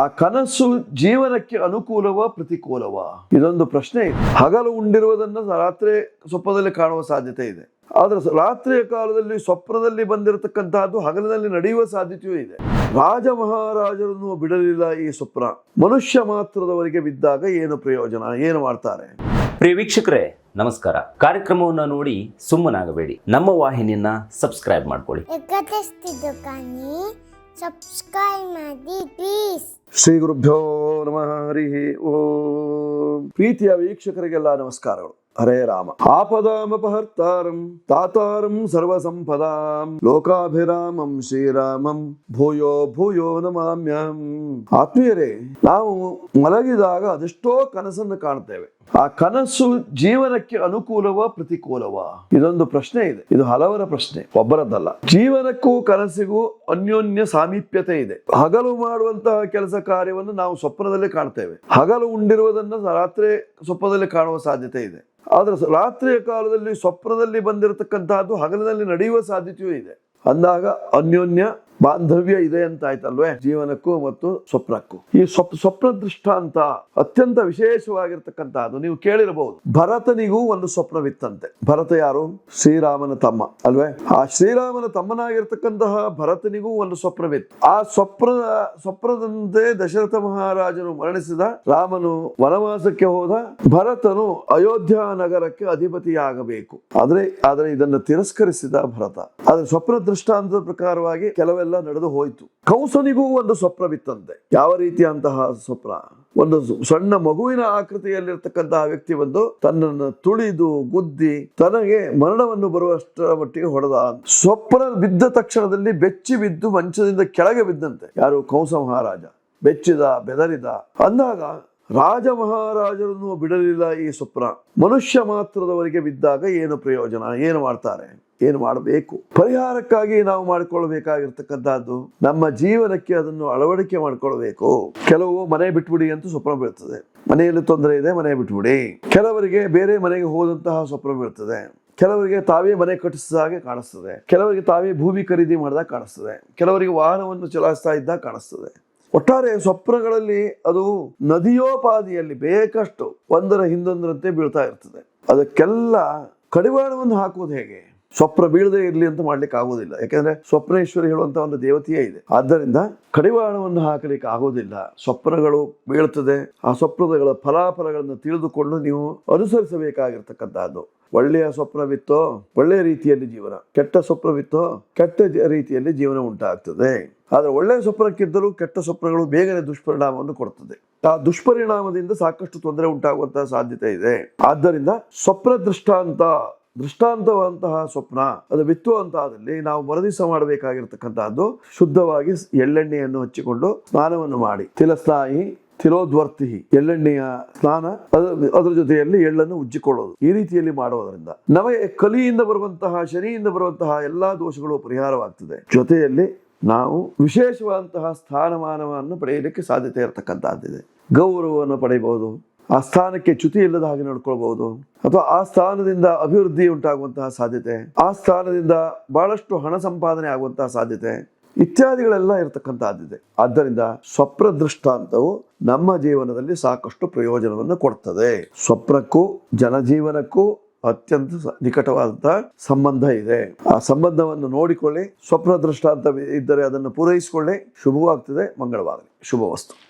ಆ ಕನಸು ಜೀವನಕ್ಕೆ ಅನುಕೂಲವ ಪ್ರತಿಕೂಲವ? ಇದೊಂದು ಪ್ರಶ್ನೆ. ಇದೆ ಹಗಲು ಉಂಡಿರುವುದನ್ನು ರಾತ್ರಿ ಸ್ವಪ್ನದಲ್ಲಿ ಕಾಣುವ ಸಾಧ್ಯತೆ ಇದೆ. ಆದ್ರೆ ರಾತ್ರಿಯ ಕಾಲದಲ್ಲಿ ಸ್ವಪ್ನದಲ್ಲಿ ಬಂದಿರತಕ್ಕಂತಹದ್ದು ಹಗಲಿನಲ್ಲಿ ನಡೆಯುವ ಸಾಧ್ಯತೆಯೂ ಇದೆ. ರಾಜ ಮಹಾರಾಜರನ್ನು ಬಿಡಲಿಲ್ಲ ಈ ಸ್ವಪ್ನ. ಮನುಷ್ಯ ಮಾತ್ರದವರಿಗೆ ಬಿದ್ದಾಗ ಏನು ಪ್ರಯೋಜನ? ಏನು ಮಾಡ್ತಾರೆ? ಪ್ರಿಯ ವೀಕ್ಷಕರೇ ನಮಸ್ಕಾರ. ಕಾರ್ಯಕ್ರಮವನ್ನು ನೋಡಿ ಸುಮ್ಮನಾಗಬೇಡಿ. ನಮ್ಮ ವಾಹಿನಿಯನ್ನ ಸಬ್ಸ್ಕ್ರೈಬ್ ಮಾಡ್ಕೊಳ್ಳಿ. ಸಬ್ಸ್ಕ್ರೈಬ್ ಮಾಡಿ ಪ್ಲೀಸ್ ಶ್ರೀ ಗುರುಭ್ಯೋ ನಮಃ, ಹರಿ ಓ. ಪ್ರೀತಿಯ ವೀಕ್ಷಕರಿಗೆಲ್ಲ ನಮಸ್ಕಾರಗಳು. ಹರೇ ರಾಮ. ಆಪದಾಮಪಹರ್ತಾರಂ ತಾತಾರಂ ಸರ್ವಸಂಪದಾಂ, ಲೋಕಾಭಿರಾಮಂ ಶ್ರೀರಾಮಂ, ಭೂಯೋ ಭೂಯೋ ನಮಾಮ್ಯಂ ಆತ್ಮೀಯರೇ, ನಾವು ಮಲಗಿದಾಗ ಅದೆಷ್ಟೋ ಕನಸನ್ನು ಕಾಣ್ತೇವೆ. ಆ ಕನಸು ಜೀವನಕ್ಕೆ ಅನುಕೂಲವ, ಪ್ರತಿಕೂಲವ? ಇದೊಂದು ಪ್ರಶ್ನೆ ಇದೆ. ಇದು ಹಲವರ ಪ್ರಶ್ನೆ, ಒಬ್ಬರದ್ದಲ್ಲ. ಜೀವನಕ್ಕೂ ಕನಸಿಗೂ ಅನ್ಯೋನ್ಯ ಸಾಮೀಪ್ಯತೆ ಇದೆ. ಹಗಲು ಮಾಡುವಂತಹ ಕೆಲಸ ಕಾರ್ಯವನ್ನು ನಾವು ಸ್ವಪ್ನದಲ್ಲಿ ಕಾಣ್ತೇವೆ. ಹಗಲು ಉಂಡಿರುವುದನ್ನು ರಾತ್ರಿ ಸ್ವಪ್ನದಲ್ಲಿ ಕಾಣುವ ಸಾಧ್ಯತೆ ಇದೆ. ಆದ್ರೆ ರಾತ್ರಿಯ ಕಾಲದಲ್ಲಿ ಸ್ವಪ್ನದಲ್ಲಿ ಬಂದಿರತಕ್ಕಂತಹದ್ದು ಹಗಲಿನಲ್ಲಿ ನಡೆಯುವ ಸಾಧ್ಯತೆಯೂ ಇದೆ. ಅಂದಾಗ ಅನ್ಯೋನ್ಯ ಬಾಂಧವ್ಯ ಇದೆ ಅಂತ ಆಯ್ತಲ್ವೇ ಜೀವನಕ್ಕೂ ಮತ್ತು ಸ್ವಪ್ನಕ್ಕೂ. ಈ ಸ್ವಪ್ ಸ್ವಪ್ನ ದೃಷ್ಟಾಂತ ಅತ್ಯಂತ ವಿಶೇಷವಾಗಿರ್ತಕ್ಕಂತಹದ್ದು ನೀವು ಕೇಳಿರಬಹುದು. ಭರತನಿಗೂ ಒಂದು ಸ್ವಪ್ನವಿತ್ತಂತೆ. ಭರತ ಯಾರು? ಶ್ರೀರಾಮನ ತಮ್ಮ, ಅಲ್ವೇ? ಆ ಶ್ರೀರಾಮನ ತಮ್ಮನಾಗಿರ್ತಕ್ಕಂತಹ ಭರತನಿಗೂ ಒಂದು ಸ್ವಪ್ನವಿತ್ತು. ಆ ಸ್ವಪ್ನ, ಸ್ವಪ್ನದಂತೆ ದಶರಥ ಮಹಾರಾಜನು ಮರಣಿಸಿದ ರಾಮನು ವನವಾಸಕ್ಕೆ ಹೋದ ಭರತನು ಅಯೋಧ್ಯ ನಗರಕ್ಕೆ ಅಧಿಪತಿಯಾಗಬೇಕು. ಆದ್ರೆ ಆದ್ರೆ ಇದನ್ನು ತಿರಸ್ಕರಿಸಿದ ಭರತ. ಆದ್ರೆ ಸ್ವಪ್ನ ದೃಷ್ಟಾಂತದ ಪ್ರಕಾರವಾಗಿ ಕೆಲವೆಲ್ಲ ನಡೆದು ಹೋಯಿತು. ಕೌಸನಿಗೂ ಒಂದು ಸ್ವಪ್ನವಿತ್ತಂತೆ. ಯಾವ ರೀತಿಯಂತಹ ಸ್ವಪ್ನ? ಒಂದು ಸಣ್ಣ ಮಗುವಿನ ಆಕೃತಿಯಲ್ಲಿರ್ತಕ್ಕಂತಹ ವ್ಯಕ್ತಿ ಬಂದು ತನ್ನನ್ನು ತುಳಿದು ಗುದ್ದಿ ತನಗೆ ಮರಣವನ್ನು ಬರುವಷ್ಟರ ಮಟ್ಟಿಗೆ ಹೊಡೆದ. ಸ್ವಪ್ನ ಬಿದ್ದ ತಕ್ಷಣದಲ್ಲಿ ಬೆಚ್ಚಿ ಬಿದ್ದು ಮಂಚದಿಂದ ಕೆಳಗೆ ಬಿದ್ದಂತೆ. ಯಾರು ಕಂಸ ಮಹಾರಾಜ ಬೆಚ್ಚಿದ, ಬೆದರಿದ. ಅಂದಾಗ ರಾಜ ಮಹಾರಾಜರನ್ನು ಬಿಡಲಿಲ್ಲ ಈ ಸ್ವಪ್ನ ಮನುಷ್ಯ ಮಾತ್ರದವರಿಗೆ ಬಿದ್ದಾಗ ಏನು ಪ್ರಯೋಜನ? ಏನು ಮಾಡ್ತಾರೆ? ಏನು ಮಾಡಬೇಕು? ಪರಿಹಾರಕ್ಕಾಗಿ ನಾವು ಮಾಡಿಕೊಳ್ಳಬೇಕಾಗಿರ್ತಕ್ಕಂಥದ್ದು, ನಮ್ಮ ಜೀವನಕ್ಕೆ ಅದನ್ನು ಅಳವಡಿಕೆ ಮಾಡಿಕೊಳ್ಬೇಕು ಕೆಲವು ಮನೆ ಬಿಟ್ಬಿಡಿ ಅಂತ ಸ್ವಪ್ನ ಬೀಳ್ತದೆ. ಮನೆಯಲ್ಲಿ ತೊಂದರೆ ಇದೆ, ಮನೆ ಬಿಟ್ಬಿಡಿ. ಕೆಲವರಿಗೆ ಬೇರೆ ಮನೆಗೆ ಹೋದಂತಹ ಸ್ವಪ್ನ ಬೀಳ್ತದೆ. ಕೆಲವರಿಗೆ ತಾವೇ ಮನೆ ಕಟ್ಟಿಸಿದ ಹಾಗೆ ಕಾಣಿಸ್ತದೆ. ಕೆಲವರಿಗೆ ತಾವೇ ಭೂಮಿ ಖರೀದಿ ಮಾಡಿದಾಗ ಕಾಣಿಸ್ತದೆ. ಕೆಲವರಿಗೆ ವಾಹನವನ್ನು ಚಲಾಯಿಸ್ತಾ ಇದ್ದಾಗ ಕಾಣಿಸ್ತದೆ. ಒಟ್ಟಾರೆ ಸ್ವಪ್ನಗಳಲ್ಲಿ ಅದು ನದಿಯೋಪಾದಿಯಲ್ಲಿ ಬೇಕಷ್ಟು ಒಂದರ ಹಿಂದೊಂದರಂತೆ ಬೀಳ್ತಾ ಇರ್ತದೆ. ಅದಕ್ಕೆಲ್ಲ ಕಡಿವಾಣವನ್ನು ಹಾಕುವುದು ಹೇಗೆ? ಸ್ವಪ್ನ ಬೀಳದೆ ಇರಲಿ ಅಂತ ಮಾಡ್ಲಿಕ್ಕೆ ಆಗುವುದಿಲ್ಲ. ಯಾಕಂದ್ರೆ ಸ್ವಪ್ನೇಶ್ವರಿ ಹೇಳುವಂತ ಒಂದು ದೇವತೆಯೇ ಇದೆ. ಆದ್ದರಿಂದ ಕಡಿವಾಣವನ್ನು ಹಾಕಲಿಕ್ಕೆ ಆಗುವುದಿಲ್ಲ. ಸ್ವಪ್ನಗಳು ಬೀಳ್ತದೆ. ಆ ಸ್ವಪ್ನಗಳ ಫಲಾಫಲಗಳನ್ನು ತಿಳಿದುಕೊಂಡು ನೀವು ಅನುಸರಿಸಬೇಕಾಗಿರ್ತಕ್ಕಂತಹದ್ದು ಒಳ್ಳೆಯ ಸ್ವಪ್ನವಿತ್ತೋ, ಒಳ್ಳೆಯ ರೀತಿಯಲ್ಲಿ ಜೀವನ, ಕೆಟ್ಟ ಸ್ವಪ್ನವಿತ್ತೋ, ಕೆಟ್ಟ ರೀತಿಯಲ್ಲಿ ಜೀವನ ಉಂಟಾಗ್ತದೆ. ಆದರೆ ಒಳ್ಳೆಯ ಸ್ವಪ್ನಕ್ಕಿದ್ದರೂ ಕೆಟ್ಟ ಸ್ವಪ್ನಗಳು ಬೇಗನೆ ದುಷ್ಪರಿಣಾಮವನ್ನು ಕೊಡ್ತದೆ. ಆ ದುಷ್ಪರಿಣಾಮದಿಂದ ಸಾಕಷ್ಟು ತೊಂದರೆ ಉಂಟಾಗುವಂತಹ ಸಾಧ್ಯತೆ ಇದೆ. ಆದ್ದರಿಂದ ಸ್ವಪ್ನ ದೃಷ್ಟಾಂತ ದೃಷ್ಟಾಂತವಂತಹ ಸ್ವಪ್ನ, ಅದು ಬಿತ್ತುವಂತಹದಲ್ಲಿ ನಾವು ಮರದಿಸ ಮಾಡಬೇಕಾಗಿರ್ತಕ್ಕಂತಹದ್ದು ಶುದ್ಧವಾಗಿ ಎಳ್ಳೆಣ್ಣೆಯನ್ನು ಹಚ್ಚಿಕೊಂಡು ಸ್ನಾನವನ್ನು ಮಾಡಿ. ತಿಲಸ್ನಾಯಿ ತಿರೋದ್ವರ್ತಿ ಎಳ್ಳೆಣ್ಣೆಯ ಸ್ನಾನ ಅದರ ಅದರ ಜೊತೆಯಲ್ಲಿ ಎಳ್ಳನ್ನು ಉಜ್ಜಿಕೊಳ್ಳೋದು. ಈ ರೀತಿಯಲ್ಲಿ ಮಾಡುವುದರಿಂದ ನಮಗೆ ಕಲಿಯಿಂದ ಬರುವಂತಹ, ಶನಿಯಿಂದ ಬರುವಂತಹ ಎಲ್ಲಾ ದೋಷಗಳು ಪರಿಹಾರವಾಗ್ತದೆ. ಜೊತೆಯಲ್ಲಿ ನಾವು ವಿಶೇಷವಾದಂತಹ ಸ್ಥಾನಮಾನವನ್ನು ಪಡೆಯಲಿಕ್ಕೆ ಸಾಧ್ಯತೆ ಇರತಕ್ಕಂತಹದ್ದಿದೆ. ಗೌರವವನ್ನು ಪಡೆಯಬಹುದು, ಆ ಸ್ಥಾನಕ್ಕೆ ಚ್ಯುತಿ ಇಲ್ಲದ ಹಾಗೆ ನೋಡ್ಕೊಳ್ಬಹುದು, ಅಥವಾ ಆ ಸ್ಥಾನದಿಂದ ಅಭಿವೃದ್ಧಿ ಉಂಟಾಗುವಂತಹ ಸಾಧ್ಯತೆ, ಆ ಸ್ಥಾನದಿಂದ ಬಹಳಷ್ಟು ಹಣ ಸಂಪಾದನೆ ಆಗುವಂತಹ ಸಾಧ್ಯತೆ ಇತ್ಯಾದಿಗಳೆಲ್ಲ ಇರತಕ್ಕಂಥದ್ದಿದೆ. ಆದ್ದರಿಂದ ಸ್ವಪ್ನ ದೃಷ್ಟಾಂತವು ನಮ್ಮ ಜೀವನದಲ್ಲಿ ಸಾಕಷ್ಟು ಪ್ರಯೋಜನವನ್ನು ಕೊಡ್ತದೆ. ಸ್ವಪ್ನಕ್ಕೂ ಜನಜೀವನಕ್ಕೂ ಅತ್ಯಂತ ನಿಕಟವಾದಂತಹ ಸಂಬಂಧ ಇದೆ. ಆ ಸಂಬಂಧವನ್ನು ನೋಡಿಕೊಳ್ಳಿ. ಸ್ವಪ್ನ ದೃಷ್ಟಾಂತ ಇದ್ದರೆ ಅದನ್ನು ಪೂರೈಸಿಕೊಳ್ಳಿ. ಶುಭವಾಗ್ತದೆ. ಮಂಗಳವಾಗಲಿ. ಶುಭ ವಸ್ತು